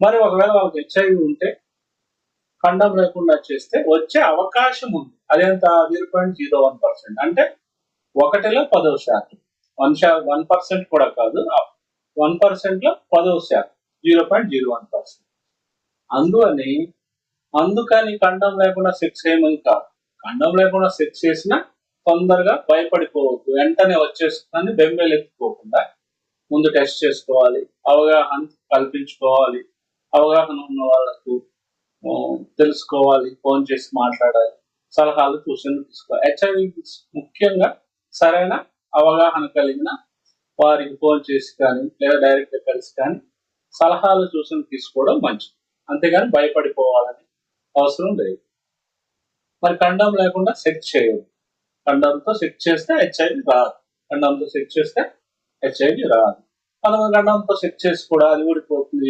మరి ఒకవేళ వాళ్ళకి హెచ్ఐవి ఉంటే ఖండం లేకుండా చేస్తే వచ్చే అవకాశం ఉంది. అదేంత? Zero point zero one percent. అంటే ఒకటిలో పదవ శాతం. వన్ శా వన్ పర్సెంట్ కూడా కాదు. వన్ పర్సెంట్లో పదో శాతం. Zero point zero one percent. అందువని అందుకని ఖండం లేకుండా సెక్స్ చేయమని కాదు. ఖండం లేకుండా సెక్స్ చేసినా తొందరగా భయపడిపోవద్దు. వెంటనే వచ్చేస్తుందని బెంబేలెత్తుకోకుండా ముందు టెస్ట్ చేసుకోవాలి. అవగాహన కల్పించుకోవాలి. అవగాహన ఉన్న వాళ్ళకు తెలుసుకోవాలి ఫోన్ చేసి మాట్లాడాలి సలహాలు సూచనలు తీసుకోవాలి. హెచ్ఐవి ముఖ్యంగా సరైన అవగాహన కలిగిన వారికి ఫోన్ చేసి కానీ లేదా డైరెక్ట్గా కలిసి కానీ సలహాలు సూచనలు తీసుకోవడం మంచిది. అంతేగాని భయపడిపోవాలని అవసరం లేదు. మరి కండం లేకుండా సెట్ చేయదు కండంతో సెట్ చేస్తే హెచ్ఐవి రాదు. కండంతో సెట్ చేస్తే హెచ్ఐవి రాదు. మనం కండంతో సెట్ చేసి కూడా అది ఊడిపోతుంది.